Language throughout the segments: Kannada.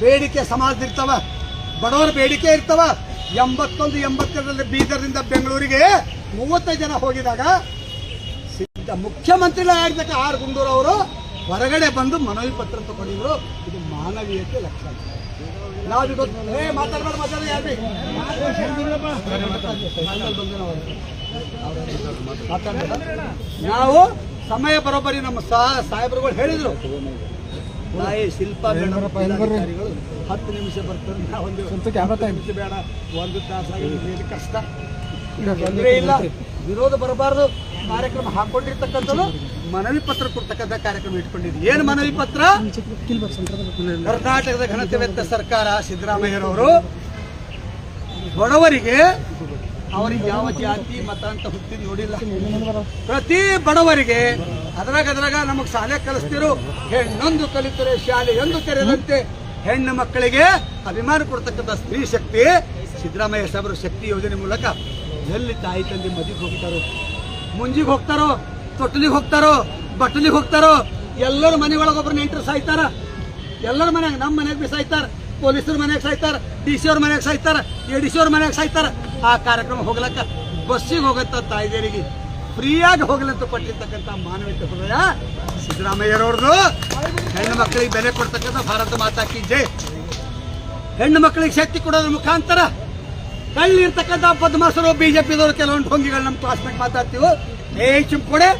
ಬೇಡಿಕೆ ಸಮಾಜದಿರ್ತವ ಬಡವರ ಬೇಡಿಕೆ ಇರ್ತವ. ಎಂಬತ್ತೊಂದು, ಎಂಬತ್ತೆರಡರಲ್ಲಿ ಬೀದರ್ನಿಂದ ಬೆಂಗಳೂರಿಗೆ ಮೂವತ್ತೈದು ಜನ ಹೋಗಿದಾಗ ಸಿದ್ಧ ಮುಖ್ಯಮಂತ್ರಿಗಳಾಗಿರ್ತಕ್ಕ ಆರ್ ಗುಂಡೂರು ಅವರು. ಹೊರಗಡೆ ಬಂದು ಮನವಿ ಪತ್ರ ತಗೊಂಡಿದ್ರು ಇದು ಮಾನವೀಯತೆ ಲಕ್ಷ ನಾವು ಮಾತಾಡ್ಬೇಡ. ನಾವು ಸಮಯ ಬರೋಬ್ಬರಿ ನಮ್ಮ ಸಹ ಸಾಹೇಬರುಗಳು ಹೇಳಿದ್ರು. ತಾಯಿ ಶಿಲ್ಪ ಮೇಡಮ್ ಅಧಿಕಾರಿಗಳು ಹತ್ತು ನಿಮಿಷ ಬರ್ತಾರೆ ನಾವು ಒಂದು ಹತ್ತು ನಿಮಿಷ ಬೇಡ ಒಂದು ತಾಸಾಗಿ ಕಷ್ಟ? ತೊಂದರೆ ಇಲ್ಲ. ವಿರೋಧ ಬರಬಾರದು. ಕಾರ್ಯಕ್ರಮ ಹಾಕೊಂಡಿರ್ತಕ್ಕಂಥದ್ದು ಮನವಿ ಪತ್ರ ಕೊಡ್ತಕ್ಕಂಥ ಕಾರ್ಯಕ್ರಮ ಇಟ್ಕೊಂಡಿದ್ವಿ. ಏನು ಮನವಿ ಪತ್ರ? ಕರ್ನಾಟಕದ ಘನತೆವೆತ್ತ ಸರ್ಕಾರ ಸಿದ್ದರಾಮಯ್ಯರವರು ಬಡವರಿಗೆ ಅವರಿಗೆ ಯಾವ ಜಾತಿ ಮತ ಅಂತ ಹುಟ್ಟಿ ನೋಡಿಲ್ಲ. ಪ್ರತಿ ಬಡವರಿಗೆ ಅದ್ರಾಗ ಅದ್ರಾಗ ನಮಗ್ ಶಾಲೆ ಕಲಿಸ್ತಿರು ಹೆಣ್ಣೊಂದು ಕಲಿತರೆ ಶಾಲೆ ಎಂದು ತೆರೆದಂತೆ ಹೆಣ್ಣು ಮಕ್ಕಳಿಗೆ ಅಭಿಮಾನ ಕೊಡ್ತಕ್ಕಂಥ ಸ್ತ್ರೀ ಶಕ್ತಿ, ಸಿದ್ದರಾಮಯ್ಯ ಸಾಹೇಬರು ಶಕ್ತಿ ಯೋಜನೆ ಮೂಲಕ ಎಲ್ಲಿ ತಾಯಿ ತಂದೆ ಮದಿಗೆ ಹೋಗ್ತಾರೋ, ಮುಂಜಿಗೆ ಹೋಗ್ತಾರೋ, ತೊಟ್ಟಲಿಗೆ ಹೋಗ್ತಾರೋ, ಬಟ್ಟಲಿಗೆ ಹೋಗ್ತಾರೋ, ಎಲ್ಲರ ಮನೆ ಒಳಗೊಬ್ರು ನೆಂಟರು ಸಾಯ್ತಾರ, ಎಲ್ಲರ ಮನೆಯಾಗ ನಮ್ಮ ಮನೆಗೆ ಬಿ ಸಾಯ್ತಾರ, ಪೊಲೀಸರ ಮನೆಗೆ ಸಾಯ್ತಾರ, ಡಿ ಸಿ ಅವ್ರ ಮನೆಯಾಗ ಸಾಯ್ತಾರ, ಎ ಡಿ ಸಿ ಅವ್ರ ಮನೆಯಾಗ ಸಾಯ್ತಾರ, ಆ ಕಾರ್ಯಕ್ರಮ ಹೋಗ್ಲಕ್ಕ, ಬಸ್ಸಿಗೆ ಹೋಗತ್ತ ತಾಯ್ದೇರಿಗೆ. ಫ್ರೀಯಾಗಿ ಅಂತ ಕೊಟ್ಟಿರ್ತಕ್ಕಂಥ ಮಾನವೀಯತೆ ಹೃದಯ ಸಿದ್ದರಾಮಯ್ಯರವ್ರದ್ದು. ಹೆಣ್ಣು ಮಕ್ಕಳಿಗೆ ಬೆಲೆ ಕೊಡ್ತಕ್ಕಂಥ ಭಾರತ ಮಾತಾ ಕಿ ಜೈ. ಹೆಣ್ಣು ಮಕ್ಕಳಿಗೆ ಶಕ್ತಿ ಕೊಡೋದ್ರ ಮುಖಾಂತರ ಕಳ್ಳಿರ್ತಕ್ಕಂಥ ಪದ್ಮಾಸರು ಬಿಜೆಪಿದವರು ಕೆಲವೊಂದು ಭಂಗಿಗಳು ನಮ್ಮ ಕ್ಲಾಸ್ಮೇಟ್ ಮಾತಾಡ್ತೀವಿ. ಏ ಕೊಡೆ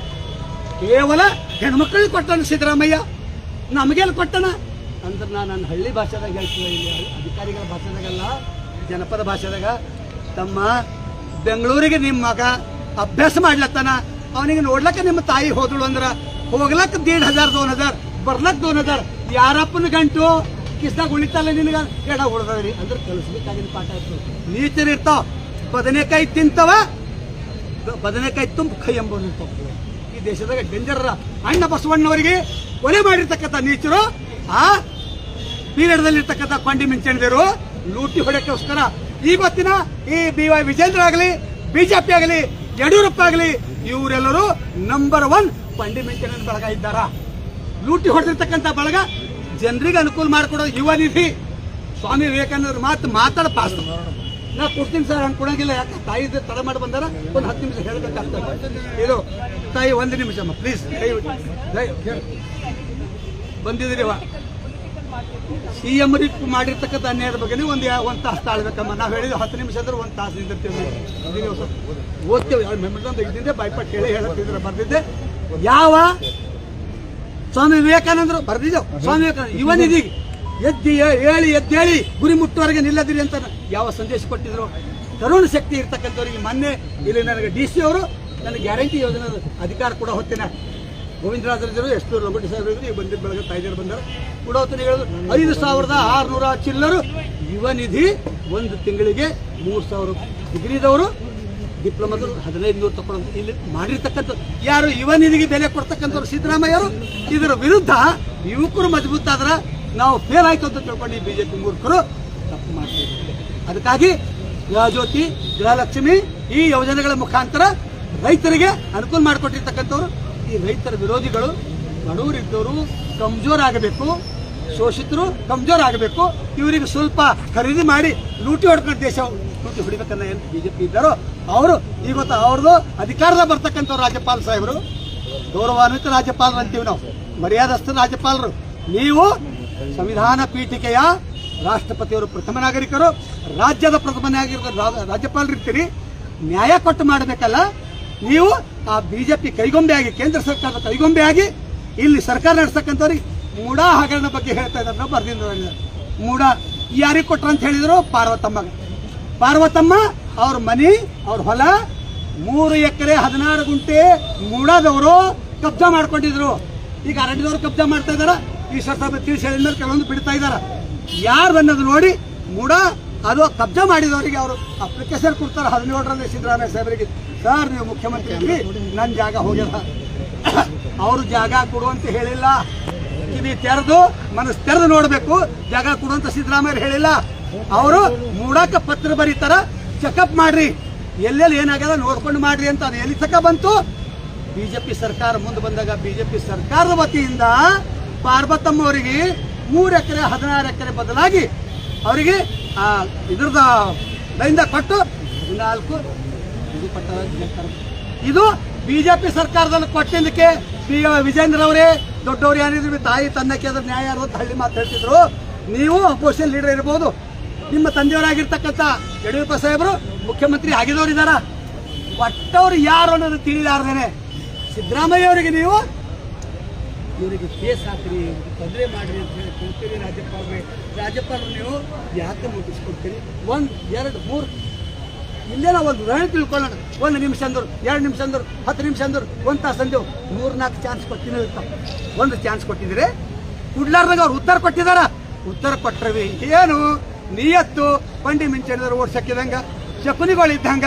ಕೇವಲ ಹೆಣ್ಮಕ್ಳಿಗೆ ಕೊಟ್ಟನು ಸಿದ್ದರಾಮಯ್ಯ. ನಮಗೆಲ್ಲ ಕೊಟ್ಟನ? ಅಂದ್ರೆ ನಾನು ನನ್ನ ಹಳ್ಳಿ ಭಾಷೆದಾಗ ಹೇಳ್ತೀವಿ ಇಲ್ಲಿ. ಅಧಿಕಾರಿಗಳ ಭಾಷೆದಾಗಲ್ಲ, ಜನಪದ ಭಾಷೆದಾಗ. ತಮ್ಮ ಬೆಂಗಳೂರಿಗೆ ನಿಮ್ಮ ಮಗ ಅಭ್ಯಾಸ ಮಾಡ್ಲತ್ತಾನ? ಅವನಿಗೆ ನೋಡ್ಲಕ್ಕ ನಿಮ್ಮ ತಾಯಿ ಹೋದಳು ಅಂದ್ರ ಹೋಗ್ಲಕ್ಕ ದೇಡ್ ಹಜಾರ್, ದೋನ್ ಹಜಾರ್ ಬರ್ಲಕ್ ದೋನ್ ಹಜಾರ್. ಯಾರಪ್ಪನ ಗಂಟು? ಕಿಸ್ದಾಗ ಉಳಿತಲ್ಲ ನಿನಗ? ಎಡ ಹೊಡೆದ್ರಿ ಅಂದ್ರೆ ಕಲಿಸ್ಬೇಕಾಗಿನ ಪಾಠ ಇತ್ತು ನೀಚರ್ ಇರ್ತಾವ. ಬದನೆಕಾಯಿ ತಿಂತವ. ಬದನೆಕಾಯಿ ತುಂಬ ಕೈ ಎಂಬ ಈ ದೇಶದಾಗ ಡೇಂಜರ್ ಅಣ್ಣ ಬಸವಣ್ಣವರಿಗೆ ಕೊಲೆ ಮಾಡಿರ್ತಕ್ಕಂಥ ನೀಚರು, ಆ? ಪೀರಿಯಡ್ದಲ್ಲಿರ್ತಕ್ಕಂಥ ಕೊಂಡಿ ಮಿಂಚಣಿದರು ಲೂಟಿ ಹೊಡೆಯಕ್ಕೋಸ್ಕರ ಬತ್ತಿನ ಈ ಬಿ ವೈ ವಿಜೇಂದ್ರ ಆಗಲಿ ಬಿಜೆಪಿ ಆಗಲಿ ಯಡಿಯೂರಪ್ಪ ಆಗಲಿ, ಇವರೆಲ್ಲರೂ ನಂಬರ್ ಒನ್ ಮಿಂಚಣಿ ಬಳಗ ಇದ್ದಾರ. ಲೂಟಿ ಹೊಡೆದಿರ್ತಕ್ಕಂಥ ಬಳಗ ಜನರಿಗೆ ಅನುಕೂಲ ಮಾಡಿಕೊಡೋ ಯುವ ನಿಧಿ. ಸ್ವಾಮಿ ವಿವೇಕಾನಂದ್ರ ಮಾತು ಮಾತಾಡ ಪಾಸ್ ನಾ ಕೊಡ್ತೀನಿ ಸರ್, ಹಂಗೆ ಕೊಡಂಗಿಲ್ಲ. ಯಾಕೆ? ತಾಯಿ ತಡ ಮಾಡಿ ಬಂದಾರ. ಒಂದು ಹತ್ತು ನಿಮಿಷ ಹೇಳ್ಬೇಕಾಗ್ತದೆ ಇದು, ತಾಯಿ ಒಂದು ನಿಮಿಷಮ್ಮ ಪ್ಲೀಸ್ ದಯವಿಟ್ಟು ದಯ ಬಂದಿದ್ದೀರಿ ವಾ ಸಿ ಎಂ ಮಾಡಿರ್ತಕ್ಕಂಥ ಅನ್ಯಾಯದ ಬಗ್ಗೆ ಒಂದು ಒಂದು ತಾಸು ತಾಳ್ಬೇಕಮ್ಮ. ನಾವು ಹೇಳಿದ್ರು ಹತ್ತು ನಿಮಿಷ ಅಂದ್ರೆ ಒಂದು ತಾಸು ನಿಂದಿರ್ತೀವಿ ಓದ್ತೇವೆ. ಮೆಮೊರಿ ಇದ್ದಿದ್ದೆ, ಬಾಯ್ಪಾಟ್ ಕೇಳಿ ಹೇಳ್ತಿದ್ರೆ ಬರ್ದಿದ್ದೆ. ಯಾವ? ಸ್ವಾಮಿ ವಿವೇಕಾನಂದರು ಬರ್ದಿದ್ದೆವು ಸ್ವಾಮಿ ವಿವೇಕಾನಂದ ಇವನಿದೀಗ ಎದ್ದಿ ಹೇಳಿ, ಎದ್ದೇಳಿ, ಗುರಿ ಮುಟ್ಟುವರೆಗೆ ನಿಲ್ಲದಿರಿ ಅಂತ ಯಾವ ಸಂದೇಶ ಕೊಟ್ಟಿದ್ರು? ತರುಣ ಶಕ್ತಿ ಇರ್ತಕ್ಕಂಥವ್ರಿಗೆ ಮೊನ್ನೆ ಇಲ್ಲಿ ನನಗೆ ಡಿ ಸಿ ಅವರು ನನಗೆ ಗ್ಯಾರಂಟಿ ಯೋಜನೆ ಅಧಿಕಾರ ಕೂಡ ಹೊತ್ತಿನ. ಗೋವಿಂದರಾಜರು ಎಷ್ಟು ಲಂಗೋಟಿ ಸಾಹೇಬ್ ಇದ್ರು, ಈಗ ಬಂದಿದ್ದ ಬೆಳಗ್ಗೆ ತಾಯ್ದಾರು ಬಂದರು. ಕೂಡ ಐದು ಸಾವಿರದ ಆರುನೂರ ಚಿಲ್ಲರು ಯುವ ನಿಧಿ, ಒಂದು ತಿಂಗಳಿಗೆ ಮೂರು ಸಾವಿರ ಡಿಗ್ರಿದವರು ಡಿಪ್ಲೊಮಾದವರು, ಹದಿನೈದು ನೂರು ತಗೊಂಡು ಇಲ್ಲಿ ಮಾಡಿರ್ತಕ್ಕಂಥ ಯಾರು? ಯುವ ನಿಧಿಗೆ ಬೆಲೆ ಕೊಡ್ತಕ್ಕಂಥವ್ರು ಸಿದ್ದರಾಮಯ್ಯರು ಇದರ ವಿರುದ್ಧ ಯುವಕರು ಮಜಬೂತಾದ್ರೆ ನಾವು ಫೇಲ್ ಆಯ್ತು ಅಂತ ತಿಳ್ಕೊಂಡು ಈ ಬಿಜೆಪಿ ಮೂರ್ಖರು ತಪ್ಪು ಮಾಡ್ತಿದ್ದಾರೆ ಅದಕ್ಕಾಗಿ ಗೃಹಜ್ಯೋತಿ, ಗೃಹಲಕ್ಷ್ಮಿ ಈ ಯೋಜನೆಗಳ ಮುಖಾಂತರ ರೈತರಿಗೆ ಅನುಕೂಲ ಮಾಡಿಕೊಟ್ಟಿರ್ತಕ್ಕಂಥವ್ರು ಈ ರೈತರ ವಿರೋಧಿಗಳು ಬಡವರಿದ್ದವರು ಕಮ್ಜೋರ್ ಆಗಬೇಕು ಶೋಷಿತರು ಕಮ್ಜೋರ್ ಆಗಬೇಕು ಇವರಿಗೆ ಸ್ವಲ್ಪ ಖರೀದಿ ಮಾಡಿ ಲೂಟಿ ಹೊಡ್ಕೊಂಡು ದೇಶ ಲೂಟಿ ಹೊಡಿಬೇಕನ್ನ ಏನು ಬಿಜೆಪಿ ಇದ್ದಾರೋ ಅವರು ಇವತ್ತು ಅವ್ರದ್ದು ಅಧಿಕಾರದಾಗ ಬರ್ತಕ್ಕಂಥವ್ರು ರಾಜ್ಯಪಾಲ ಸಾಹೇಬರು. ಗೌರವಾನ್ವಿತ ರಾಜ್ಯಪಾಲರು ಅಂತೀವಿ ನಾವು ಮರ್ಯಾದಸ್ಥ ರಾಜ್ಯಪಾಲರು. ನೀವು ಸಂವಿಧಾನ ಪೀಠಿಕೆಯ ರಾಷ್ಟ್ರಪತಿಯವರು ಪ್ರಥಮ ನಾಗರಿಕರು, ರಾಜ್ಯದ ಪ್ರಥಮ ನಾಗರಿಕ ರಾಜ್ಯಪಾಲರು ಇರ್ತೀರಿ ನ್ಯಾಯ ಕೊಟ್ಟು ಮಾಡಬೇಕಲ್ಲ ನೀವು ಆ ಬಿಜೆಪಿ ಕೈಗೊಂಬೆ ಆಗಿ, ಕೇಂದ್ರ ಸರ್ಕಾರದ ಕೈಗೊಂಬೆ ಆಗಿ ಇಲ್ಲಿ ಸರ್ಕಾರ ನಡೆಸ್ತಕ್ಕಂಥವ್ರಿಗೆ ಮೂಡ ಹಗರಣ ಬಗ್ಗೆ ಹೇಳ್ತಾ ಇದ್ದಾರೆ ಬರ್ದಿಂದ ಮೂಡ ಯಾರಿಗೆ ಕೊಟ್ರು ಅಂತ ಹೇಳಿದ್ರು ಪಾರ್ವತಮ್ಮ ಪಾರ್ವತಮ್ಮ, ಅವ್ರ ಮನಿ, ಅವ್ರ ಹೊಲ, ಮೂರು ಎಕರೆ ಹದಿನಾರು ಗುಂಟೆ ಮೂಡದವರು ಕಬ್ಜಾ ಮಾಡ್ಕೊಂಡಿದ್ರು. ಈಗ ಅರಣ್ಯದವರು ಕಬ್ಜಾ ಮಾಡ್ತಾ ಇದಾರ. ಈ ಸರ್ಕಾರ ತಿಳಿಸಿ ಹೇಳಿದ ಕೆಲವೊಂದು ಬಿಡ್ತಾ ಇದ್ದಾರೆ ಯಾರು ಅನ್ನೋದು ನೋಡಿ ಮೂಡ ಅದು ಕಬ್ಜಾ ಮಾಡಿದವರಿಗೆ ಅವರು ಅಪ್ಲಿಕೇಶನ್ ಕೊಡ್ತಾರೆ. ಹದಿನೇಳರಲ್ಲಿ ಸಿದ್ದರಾಮಯ್ಯ ಸಾಹೇಬರಿಗೆ. ಸರ್, ನೀವು ಮುಖ್ಯಮಂತ್ರಿ ನನ್ನ ಜಾಗ ಹೋಗ್ಯದ. ಅವರು ಜಾಗ ಕೊಡುವಂತ ಹೇಳಿಲ್ಲ. ಕಿವಿ ತೆರೆದು, ಮನಸ್ಸು ತೆರೆದು ನೋಡಬೇಕು. ಜಾಗ ಕೊಡುವಂತ ಸಿದ್ದರಾಮಯ್ಯ ಹೇಳಿಲ್ಲ. ಅವರು ಮೂಡಾಕ ಪತ್ರ ಬರೀತಾರ. ಚೆಕಪ್ ಮಾಡ್ರಿ. ಎಲ್ಲೆಲ್ಲಿ ಏನಾಗ್ಯದ ನೋಡ್ಕೊಂಡು ಮಾಡ್ರಿ ಅಂತ ಅದು ಎಲ್ಲಿ ತಕ ಬಂತು? ಬಿಜೆಪಿ ಸರ್ಕಾರ ಮುಂದೆ ಬಂದಾಗ ಬಿಜೆಪಿ ಸರ್ಕಾರದ ವತಿಯಿಂದ ಪಾರ್ವತಮ್ಮ ಅವರಿಗೆ ಮೂರು ಎಕರೆ, ಹದಿನಾರು ಎಕರೆ ಬದಲಾಗಿ ಅವರಿಗೆ ಆ, ಇದ್ರದ ದೈಂದ ಕೊಟ್ಟು ಹದಿನಾಲ್ಕು ಇದು. ಇದು ಬಿಜೆಪಿ ಸರ್ಕಾರದಲ್ಲಿ ಕೊಟ್ಟಿದ್ದಕ್ಕೆ ವಿಜೇಂದ್ರ ಅವರೇ ದೊಡ್ಡವರು ಏನಿದ್ರು ತಾಯಿ ತನ್ನಕ್ಕೆ ಅದ್ರ ನ್ಯಾಯ ಯಾರು ಹಳ್ಳಿ ಮಾತು ಹೇಳ್ತಿದ್ರು. ನೀವು ಅಪೋಸಿಷನ್ ಲೀಡರ್ ಇರ್ಬೋದು. ನಿಮ್ಮ ತಂದೆಯವರಾಗಿರ್ತಕ್ಕಂಥ ಯಡಿಯೂರಪ್ಪ ಸಾಹೇಬರು ಮುಖ್ಯಮಂತ್ರಿ ಆಗಿದವ್ರು ಇದ್ದಾರ ಯಾರು ಅನ್ನೋದು ತಿಳಿದಾರ್ದೇನೆ ಸಿದ್ದರಾಮಯ್ಯ ಅವರಿಗೆ ನೀವು ಇವರಿಗೆ ಕೇಸ್ ಹಾಕ್ರಿ ತೊಂದರೆ ಮಾಡ್ರಿ ಅಂತ ಹೇಳಿ ಕೊಡ್ತೀರಿ ರಾಜ್ಯಪಾಲ್ರಿ. ರಾಜ್ಯಪಾಲರು ನೀವು ಯಾಕೆ ಮುಗಿಸ್ಕೊಡ್ತೀರಿ ಒಂದು, ಎರಡು, ಮೂರು. ಇಲ್ಲೇನೋ ಒಂದು ರಣಿ ತಿಳ್ಕೊಳ್ಳೋಣ. ಒಂದು ನಿಮಿಷ ಅಂದರು, ಎರಡು ನಿಮಿಷ ಅಂದರು, ಹತ್ತು ನಿಮಿಷ ಅಂದರು, ಒಂದು ತಾಸು ಅಂದೇವು ಮೂರು ನಾಲ್ಕು ಚಾನ್ಸ್ ಕೊಟ್ಟಿನ ಒಂದು ಚಾನ್ಸ್ ಕೊಟ್ಟಿದ್ದೀರಿ ಕುಡ್ಲಾರ್ದಾಗ ಅವ್ರು ಉತ್ತರ ಕೊಟ್ಟಿದಾರ. ಉತ್ತರ ಕೊಟ್ಟರೆ ಏನು? ನಿಯತ್ತು. ಬಂಡಿ ಮಿಂಚಣಿದ್ರು ಓಡ್ಸಕ್ಕಿದಂಗ ಶಕುನಿಗಳು ಇದ್ದಂಗ?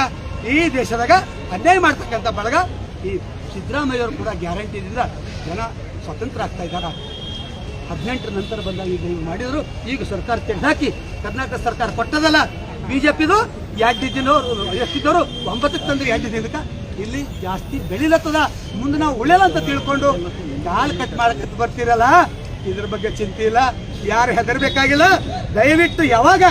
ಈ ದೇಶದಾಗ ಅನ್ಯಾಯ ಮಾಡ್ತಕ್ಕಂಥ ಬಳಗ ಈ ಸಿದ್ದರಾಮಯ್ಯವರು ಕೂಡ ಗ್ಯಾರಂಟಿ ಜನ ಸ್ವತಂತ್ರ ಆಗ್ತಾ ಇದ್ದಾರ? ಹದಿನೆಂಟರ ನಂತರ ಬಂದಾಗ ಈಗ ಹಿಂಗೆ ಮಾಡಿದ್ರು, ಈಗ ಸರ್ಕಾರ ತೆಗೆದಾಕಿ ಕರ್ನಾಟಕ ಸರ್ಕಾರ ಕೊಟ್ಟದಲ್ಲ, ಬಿಜೆಪಿದು ದಿನವರು ಎಷ್ಟಿದ್ದವರು ಒಂಬತ್ತಕ್ಕೆ ತಂದ್ರೆ ಎರಡಿದ್ದಕ್ಕೆ ಇಲ್ಲಿ ಜಾಸ್ತಿ ಬೆಳಿಲತ್ತದ. ಮುಂದೆ ನಾವು ಉಳಿಯಲ್ಲ ಅಂತ ತಿಳ್ಕೊಂಡು, ಕಾಲು ಕಟ್ ಮಾಡಕ್ಕೆ ಬರ್ತೀರಲ್ಲ? ಇದ್ರ ಬಗ್ಗೆ ಚಿಂತೆ ಇಲ್ಲ. ಯಾರು ಹೆದರ್ಬೇಕಾಗಿಲ್ಲ? ದಯವಿಟ್ಟು ಯಾವಾಗ?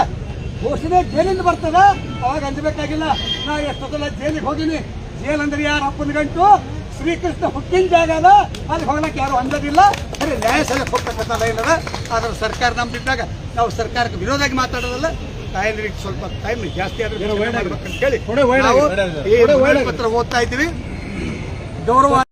ಘೋಷಣೆ ಜೈಲಿಂದ ಬರ್ತದ? ಅವಾಗ ಅಂಜಬೇಕಾಗಿಲ್ಲ. ನಾ ಎಷ್ಟೊತ್ತಲ್ಲ ಜೈಲಿಗೆ ಹೋಗಿನಿ. ಜೈಲ್ ಅಂದ್ರೆ ಯಾರು ಅಪ್ಪನ ಗಂಟು? ಶ್ರೀಕೃಷ್ಣ ಹುಟ್ಟಿನ ಜಾಗ ಅದ ಅಲ್ಲಿ ಹೋಗ್ಲಕ್ಕೆ ಯಾರು ಅಂದದಿಲ್ಲ. ಸರಿ ನ್ಯಾಯ ಸಲಹೆ ಹೋಗ್ತಕ್ಕಂಥ ಇಲ್ಲದ ಆದ್ರೆ ಸರ್ಕಾರ ನಮ್ದಿದ್ದಾಗ ನಾವು ಸರ್ಕಾರಕ್ಕೆ ವಿರೋಧಾಗಿ ಮಾತಾಡೋದಲ್ಲ. ತಾಯಂದ್ರಿಗೆ ಸ್ವಲ್ಪ ಟೈಮ್ ಜಾಸ್ತಿ ಆದ್ರೆ ಹೇಳಿ ನಾವು ಈ ಪತ್ರ ಓದ್ತಾ ಇದ್ದೀವಿ. ಗೌರವ